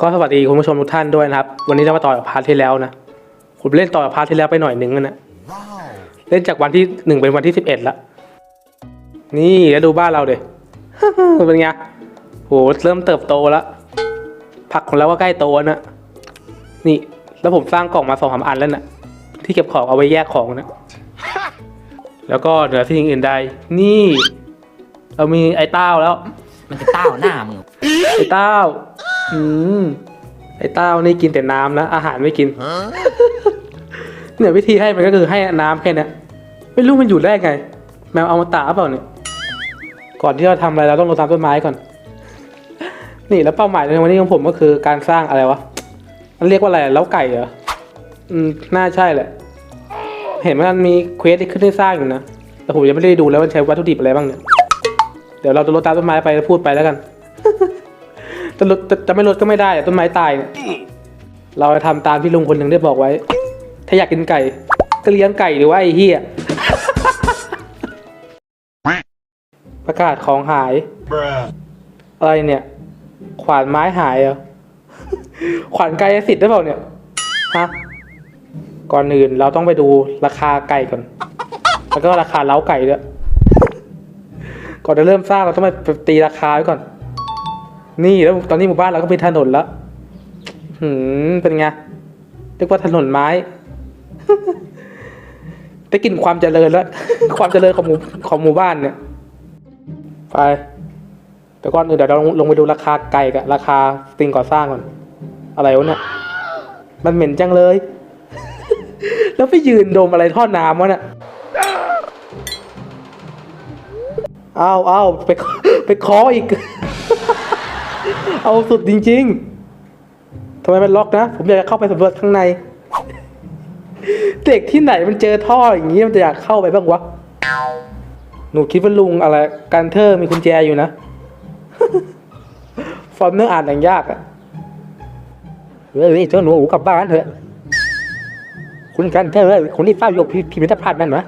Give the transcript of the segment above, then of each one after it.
ก็สวัสดีคุณผู้ชมทุกท่านด้วยนะครับ วันนี้เรามาต่อจากพาร์ทที่แล้วนะผมเล่นต่อจากพาร์ทที่แล้วไปหน่อยหนึ่งแล้วนะเล่นจากวันที่หนึ่งเป็นวันที่สิบเอ็ดละนี่แล้วดูบ้านเราเด็เป็นไงโหเริ่มเติบโตแล้วผักของเราก็ใกล้โตแล้วนะนี่ แล้วผมสร้างกล่องมาสองสามอันแล้วนะที่เก็บของเอาไว้แยกของนะ แล้วก็เหนือสิ่งอื่นใด นี่ เรามีไอ้เต้าแล้ว มันจะต้าวหน้ามึงไอ้เต้า อืมไอ้เต้านี่กินแต่น้ำนะอาหารไม่กิน เนี่ยวิธีให้มันก็คือให้น้ำแค่เนี้ยไม่รู้มันอยู่ได้ไง แมวเอามาตาเปล่าเนี่ย ก่อนที่เราทำอะไรเราต้องรดน้ำต้นไม้ก่อน นี่แล้วเป้าหมายในวันนี้ของผมก็คือการสร้างอะไรวะมันเรียกว่าอะไรเล้าไก่เหรอ อืมน่าใช่แหละ เห็นมันมีเควสที่ขึ้นให้สร้างอยู่นะ แต่ผมยังไม่ได้ดูแล้วมันใช้วัตถุดิบอะไรบ้างเนี่ย เดี๋ยวเราจะรดน้ำต้นไม้ไปแล้วพูดไปแล้วกัน จะลดจะจะไม่ลดก็ไม่ได้อะต้นไม้ตายเนี่ยเราจะทำตามที่ลุงคนหนึ่งได้บอกไว้ ถ้าอยากกินไก่ก็เลี้ยงไก่หรือว่าไอ้เหี้ย ประกาศของหายอะไรเนี่ย ขวานไม้หายเหรอ ขวานไกายสิทธิ์ได้เปล่าเนี่ยฮะก่อนอื่นเราต้องไปดูราคาไก่ก่อน แล้วก็ราคาเล้าไก่ด้วย ก่อนจะเริ่มสร้างเราต้องไปตีราคาไว้ก่อน นี่แล้วตอนนี้หมู่บ้านเราก็เป็นถนนแล้วหืมเป็นไงเรียกว่าถนนไม้ ได้กลิ่นความเจริญแล้ว ความเจริญของหมู่ของหมู่บ้านเนี่ย ไป แต่ก่อนอื่นเดี๋ยวเราลงไปดูราคาไก่กับราคาสิ่งก่อสร้างก่อน อะไรวะเนี่ย มันเหม็นจังเลย แล้วไปยืนดมอะไรท่อน้ำวะเนี่ยเอาเอาไปไปขออีก เอาสุดจริง ๆทำไมมันล็อกนะ ผมอยากจะเข้าไปสำรวจข้างใน เด็กที่ไหนมันเจอท่ออย่างนี้มันจะอยากเข้าไปบ้างวะ หนูคิดว่าลุงอะไร การเทอร์มีกุญแจอยู่นะ ฟอร์มเนื้ออ่านอย่างยากอะเฮ้ยเจ้าหนูกลับบ้านเถอะ คุณกันเถอะคนที่เฝ้าอยู่พิพิธภัณฑ์นั่นวะ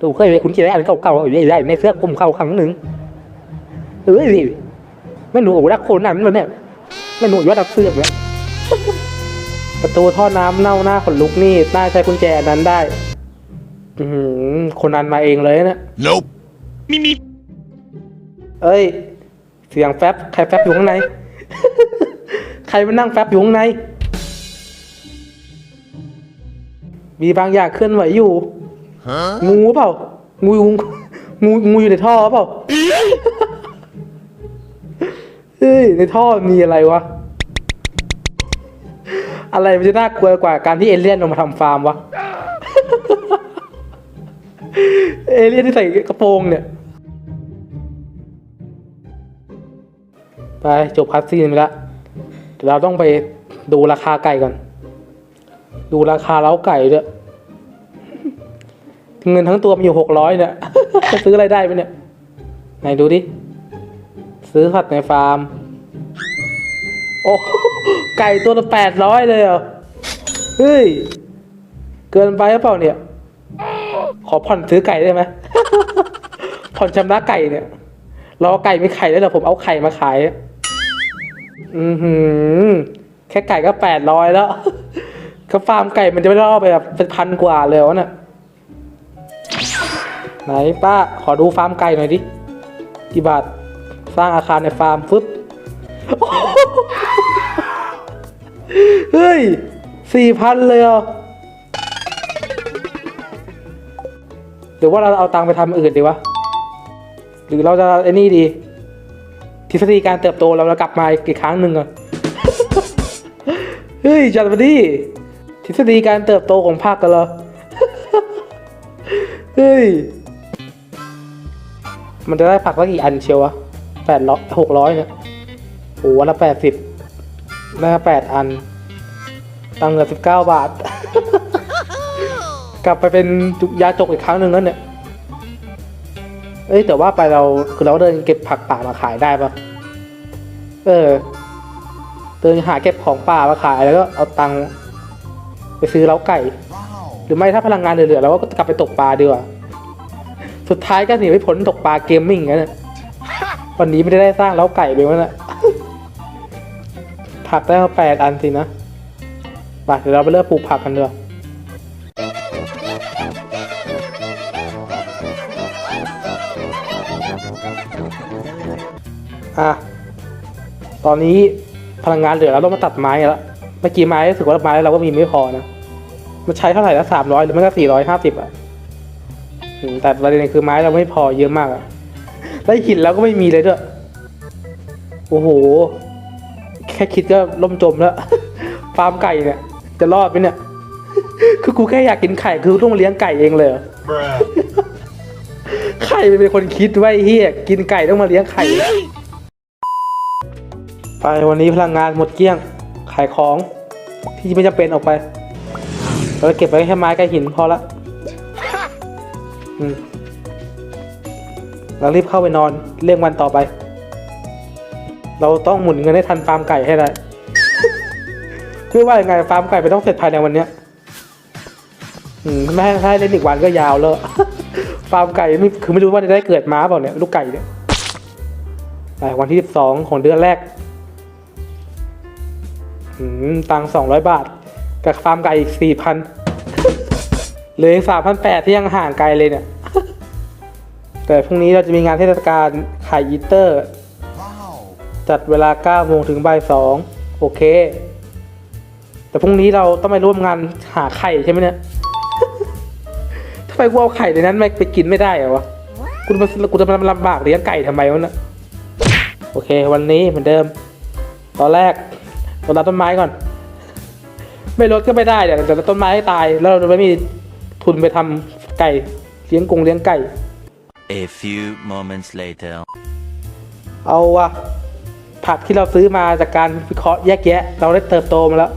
ตูเคยไปคุณจะได้อะไรเก่าๆอยู่ได้ในเสื้อกลุ่มเข้าครั้งหนึ่ง เฮ้ยไม่หนูรักคนนั้นเลยเนี่ยไม่หนูยอดรักเสื้อเนี่ยประตูท่อน้ำเน่าหน้าขนลุกนี่น่าใช้กุญแจอันนั้นได้ อือหือคนนั้นมาเองเลยนะ Nope. เอ้ย เสียงแฟบใครแฟบอยู่ข้างใน ใครมานั่งแฟบอยู่ข้างใน มีบางอย่างเคลื่อนไหวอยู่ Huh? งูเปล่างูงูงูงูอยู่ในท่อเปล่า เฮ้ยในท่อมีอะไรวะ อะไรมันจะน่ากลัวกว่าการที่เอเลี่ยนลงมาทำฟาร์มวะ เอเลี่ยนที่ใส่กระโปรงเนี่ย ไปจบคัสซีนไปแล้วเราต้องไปดูราคาไก่ก่อน ดูราคาเล้าไก่ด้วยเงินทั้งตัวมีอยู่หกร้อยเนี่ยจะซื้ออะไรได้ไหมเนี่ย ไหนดูดิ ซื้อสัตว์ในฟาร์ม โอ้ไก่ตัวละแปดร้อยเลยเหรอ เฮ้ย เกินไปหรือเปล่าเนี่ย ขอผ่อนซื้อไก่ได้ไหมผ่อนชำระไก่เนี่ยรอไก่ไม่ไข่ได้เหรอผมเอาไข่มาขาย อือหือ แค่ไก่ก็แปดร้อยแล้วก็ฟาร์มไก่มันจะไม่ล่อไปแบบเป็นพันกว่าเลยวะเนี่ยไหนป้า ขอดูฟาร์มไก่หน่อยดิกี่บาท สร้างอาคารในฟาร์มฟึบเฮ้ยสี่พันเลยเหรอหรือว่าเราเอาตังค์ไปทำอื่นดีวะ หรือเราจะไอ้นี่ดี ทฤษฎีการเติบโตเราจะกลับมาอีกครั้งหนึ่งอะเฮ้ยจัดมาดิทฤษฎีการเติบโตของภาคกันเหรอเฮ้ย มันจะได้ผักสักกี่อันเชียววะ แปดร้อยหกร้อยเนี่ยโอ้วันละแปดสิบได้แปดอัน ตังค์เหลือสิบเก้าบาท กลับไปเป็นจุยาจกอีกครั้งหนึ่งแล้วเนี่ย เอ้ยแต่ว่าไปเราคือเราเดินเก็บผักป่ามาขายได้ปะเออ เดินหาเก็บของป่ามาขายแล้วก็เอาตังค์ไปซื้อเล้าไก่ หรือไม่ถ้าพลังงานเหลือๆเราก็กลับไปตกปลาดีกว่า สุดท้ายก็หนีไม่พ้นตกปลาเกมมิ่งกันนะไป วันนี้ไม่ได้สร้างเล้าไก่ไปวะน่ะผักได้มาแปดอันสินะไปเดี๋ยวเราไปเริ่มปลูกผักกันเถอะอะ ตอนนี้พลังงานเหลือแล้วต้องมาตัดไม้แล้ว เมื่อกี้ไม้รู้สึกว่าไม้เราก็มีไม่พอนะ มันใช้เท่าไหร่ละสามร้อยหรือไม่ก็สี่ร้อยห้าสิบอะแต่ประเด็นคือไม้เราไม่พอเยอะมากอะ แล้หินเราก็ไม่มีเลยด้วย โอ้โห แค่คิดก็ล่มจมแล้ว ฟาร์มไก่เนี่ย จะรอดไหมเนี่ย คือกูแค่อยากกินไข่ คือต้องมาเลี้ยงไก่เองเลยเหรอ Bruh. ไข่เป็นคนคิดไว้เฮียกินไก่ต้องมาเลี้ยงไข่ไปวันนี้พลังงานหมดเกลี้ยง ขายของ ที่ไม่จำเป็นออกไปเราเก็บไว้แค่ไม้กับหินพอละ อืม รารีบเข้าไปนอนเรื่องวันต่อไป เราต้องหมุนเงินให้ทันฟาร์มไก่ให้ได้ไม่ว่ายังไงฟาร์มไก่ไปต้องเสร็จภายในวันเนี้ยอืมไม่ให้ถ้าให้เล่นอีกวันก็ยาวแล้วฟาร์มไก่นี่คือไม่รู้ว่าจะได้เกิดม้าเปล่าเนี่ยลูกไก่เนี่ยไปวันที่สิบสองของเดือนแรกอืมตังสองร้อยบาท กับฟาร์มไก่อีกสี่พันเหลยสามพันแปดที่ยังห่างไกลเลยเนี่ย แต่พรุ่งนี้เราจะมีงานเทศกาลขายอีเตอร์ จัดเวลา9โมงถึงบ่าย2โอเค แต่พรุ่งนี้เราต้องไปร่วมงานหาไข่ใช่ไหมเนี่ยทำไมกูเอาไข่ในนั้นไม่ไปกินไม่ได้เหรอวะกูจะกูจะมาลำบากเลี้ยงไก่ทำไมวะเนี่ยโอเค วันนี้เหมือนเดิม ตอนแรกเราตัดต้นไม้ก่อน ไม่ลดก็ไม่ได้เดี๋ยวจะตัดต้นไม้ให้ตาย แล้วเราจะไม่มีทุนไปทำไก่เลี้ยงกงเลี้ยงไก่ A few moments later. เอาอะผักที่เราซื้อมาจากการวิเคราะห์แยกแยะ เราได้เติบโตมาแล้ว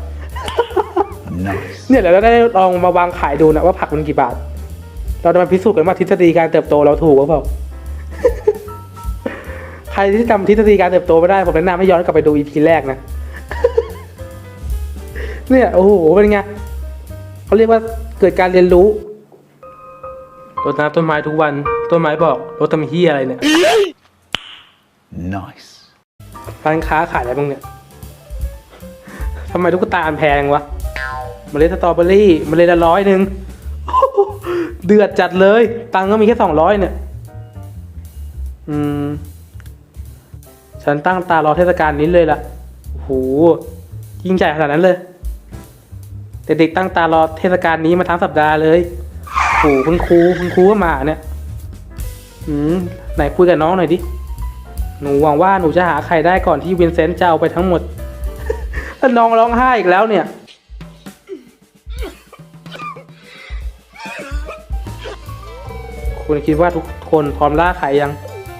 Nice. เนี่ยเดี๋ยวเราได้ลองมาวางขายดูนะว่าผักมันกี่บาท เราจะมาพิสูจน์กันว่าทฤษฎีการเติบโตเราถูกหรือเปล่า ใครที่จำทฤษฎีการเติบโตไม่ได้ผมแนะนำให้ย้อนกลับไปดูอีพีแรกนะ เนี่ยโอ้โหเป็นไงเขาเรียกว่าเกิดการเรียนรู้รดน้ำต้นไม้ทุกวัน ต้นไม้บอกรดทำเฮียอะไรเนี่ย Nice. ร้านค้าขายอะไรบ้างเนี่ยทำไมตุ๊กตาอันแพงวะเมล็ดสตรอเบอรี่เมล็ดละร้อยหนึ่งเดือดจัดเลย ตังค์ก็มีแค่สองร้อยเนี่ย อืม ฉันตั้งตารอเทศกาลนี้เลยล่ะโอ้โหยิ่งใหญ่ขนาดนั้นเลยเด็กๆตั้งตารอเทศกาลนี้มาทั้งสัปดาห์เลยโอ้โหคุณครูคุณครูก็มาเนี่ย อืมไหนคุยกับน้องหน่อยดิ หนูหวังว่าหนูจะหาใครได้ก่อนที่วินเซนต์จะเอาไปทั้งหมดแล้วน้องร้องไห้อีกแล้วเนี่ย คุณคิดว่าทุกคนพร้อมล่าไข่ยัง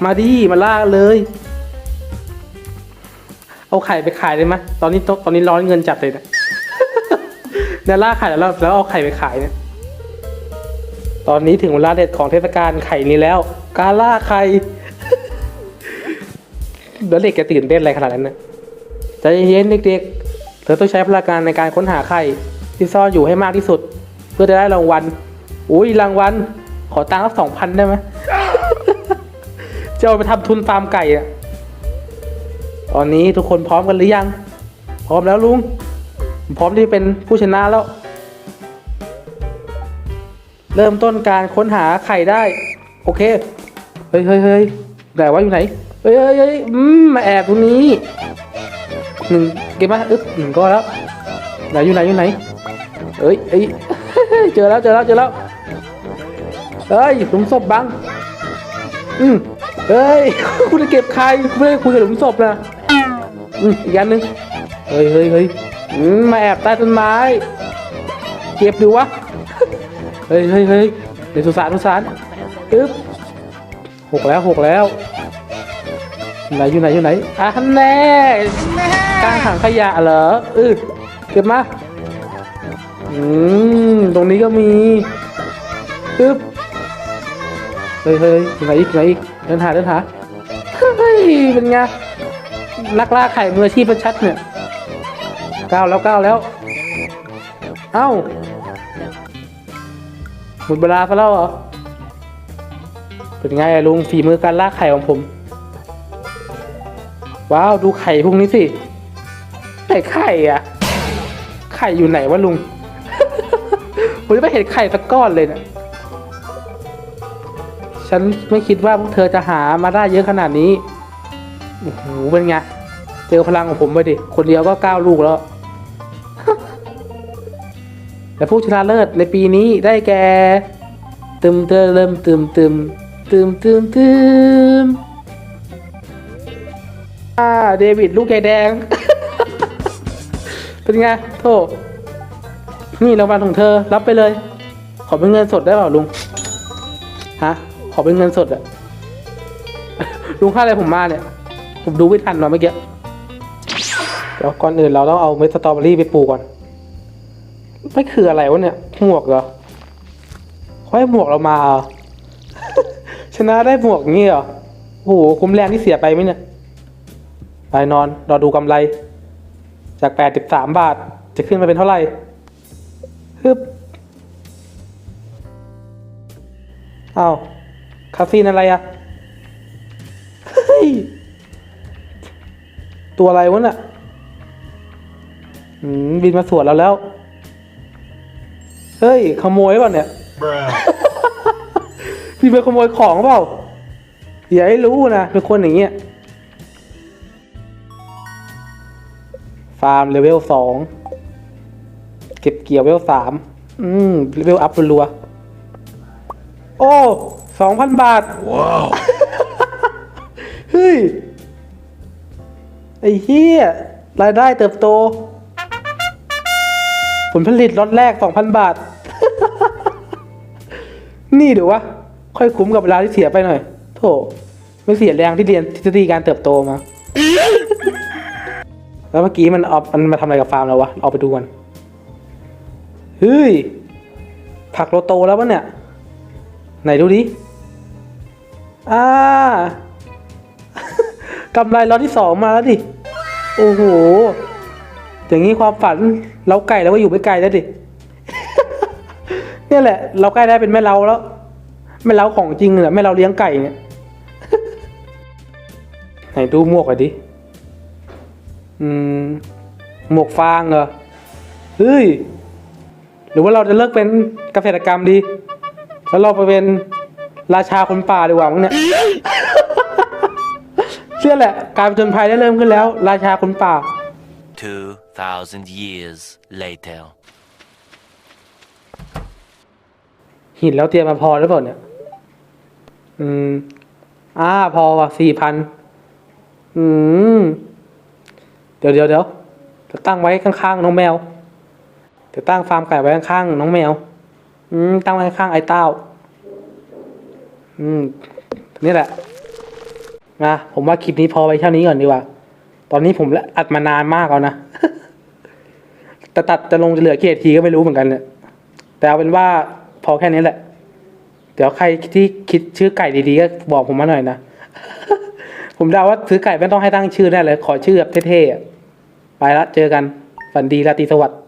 มาดิมาล่าเลย เอาไข่ไปขายเลยไหมตอนนี้ตอนนี้ร้อนเงินจัดเลยนี่ยเนี่ยล่าไข่แล้วแล้วเอาไข่ไปขายเนี่ย ตอนนี้ถึงเวลาเด็ดของเทศกาลไข่นี้แล้ว การล่าไข่เดี๋ยวเด็กจะตื่นเต้นอะไรขนาดนั้นนะใจเย็นๆเด็กๆ เธอต้องใช้พลังงานในการค้นหาไข่ที่ซ่อนอยู่ให้มากที่สุด เพื่อจะได้รางวัล อุ้ยรางวัล ขอตังค์สักสองพันได้ไหมจะเอาไปทำทุนฟาร์มไก่อะตอนนี้ทุกคนพร้อมกันหรือยัง พร้อมแล้วลุง พร้อมที่จะเป็นผู้ชนะแล้ว เริ่มต้นการค้นหาไข่ได้ โอเค เฮ้ยเฮ้ยเฮ้ยแต่ว่าอยู่ไหน เฮ้ยเฮ้ยเฮ้ยอืมมาแอบตรงนี้หนึ่งเก็บมาอึ๊บหนึ่งก็แล้วไหนอยู่ไหนอยู่ไหนเอ้ยเอ้ยเจอแล้วเจอแล้วเจอแล้วเฮ้ยหลุมศพบังอืมเฮ้ยคุณจะเก็บใครไม่ได้คุยกับหลุมศพนะอืมอีกอันหนึ่งเฮ้ยเฮ้ยเฮ้ยอืมมาแอบใต้ต้นไม้ เก็บดูวะ เฮ้ยเฮ้ยเฮ้ยเดี๋ยวสุสานสุสานอึ๊บ หกแล้วหกแล้วไหนอยู่ไหนอยู่ไหนอะแน่กลางถังขยะเหรอเออเก็บมาอืมตรงนี้ก็มีปึ๊บเฮ้ยเฮ้ยอยู่ไหนอีกอยู่ไหนอีกเดินหาเดินหาเฮ้ยเป็นไงนักล่าไข่มืออาชีพชัดๆเนี่ยก้าวแล้วก้าวแล้ว เอ้าหมดเวลาซะแล้วเหรอ เป็นไงลุงฝีมือการล่าไข่ของผม ว้าวดูไข่พวกนี้สิไหนไข่อะไข่อยู่ไหนวะลุงผมยังไม่เห็นไข่สักก้อนเลยเนี่ยฉันไม่คิดว่าพวกเธอจะหามาได้เยอะขนาดนี้โอ้โหเป็นไงเจอพลังของผมไปดิ คนเดียวก็เก้าลูกแล้ว และผู้ชนะเลิศในปีนี้ได้แก่ตึมเติมเริ่มตึมตึมตึม ตึมตึมตืมอ่าเดวิดลูกใหญ่แดง เป็นไงโทษนี่รางวัลของเธอรับไปเลย ขอเป็นเงินสดได้เปล่าลุงฮะขอเป็นเงินสดอะลุงค่าอะไรผมมาเนี่ย ผมดูไม่ทันหรอเมื่อกี้เดี๋ยวก่อนอื่นเราต้องเอาเม็ดสตรอเบอรี่ไปปลูกก่อนไม่คืออะไรวะเนี่ยหมวกเหรอเขาให้หมวกเรามา ชนะได้หมวกงี้เหรอ โอ้โห คุ้มแรงที่เสียไปไหมเนี่ย ไปนอน รอดูกำไร จากแปดสิบสามบาท จะขึ้นมาเป็นเท่าไหร่ฮึบเอาคาซีนอะไรอะเฮ้ย ตัวอะไรวะน่ะอืมบินมาสวนเราแล้ว เฮ้ย ขโมยปล่าเนี่ย พี่ไปขโมยของเปล่าอย่าให้รู้นะเป็นคนอย่างเงี้ยฟาร์มเลเวลสองเก็บเกี่ยวเลเวลสามอืมเลเวลอัพรัวๆโอ้สองพันบาท Wow. เฮ้ย ไอ้เหี้ยรายได้เติบโต ผลผลิตล็อตแรกสองพันบาท นี่เดี๋ยววะ ค่อยคุ้มกับเวลาที่เสียไปหน่อย โถไม่เสียแรงที่เรียนทฤษฎีการเติบโตมา แล้วเมื่อกี้มันเอามันมาทำอะไรกับฟาร์มเราวะเอาไปดูกันเฮ้ยผักเราโตแล้วปะเนี่ย ไหนดูดิอ่ากำไรล็อตที่สองมาแล้วดิ โอ้โห อย่างนี้ความฝันเราไก่เราก็อยู่ไม่ไกลแล้วดิ เนี่ยแหละ เราใกล้ได้เป็นแม่เราแล้ว แม่เราของจริงเลยแม่เราเลี้ยงไก่เนี่ยไหนดูหมวกหน่อยดิ อืม หมวกฟางเหรอ เฮ้ย หรือว่าเราจะเลิกเป็นเกษตรกรรมดี แล้วเราไปเป็นราชาคนป่าดีกว่ามั้งเนี่ย เชื่อแหละ การผจญภัยได้เริ่มขึ้นแล้ว ราชาคนป่า 2,000 years later. หินแล้วเตรียมมาพอหรือเปล่าเนี่ย อืม อ่า พอว่ะสี่พัน อืม เดี๋ยวเดี๋ยวเดี๋ยวจะตั้งไว้ข้างๆน้องแมวเดี๋ยวตั้งฟาร์มไก่ไว้ข้างๆน้องแมว อืม ตั้งไว้ข้างๆไอ้เต้า อืม นี่แหละ นะ ผมว่าคลิปนี้พอไว้เท่านี้ก่อนดีกว่า ตอนนี้ผมอัดมานานมากแล้วนะ แต่ตัดจะลงจะเหลือกี่นาทีก็ไม่รู้เหมือนกันเนี่ยแต่เอาเป็นว่าพอแค่นี้แหละ เดี๋ยวใครที่คิดชื่อไก่ดีๆก็บอกผมมาหน่อยนะ ผมเดาว่าซื้อไก่ไม่ต้องให้ตั้งชื่อแน่เลย ขอชื่อแบบเท่ๆไปละเจอกันฝันดีราตรีสวัสดิ์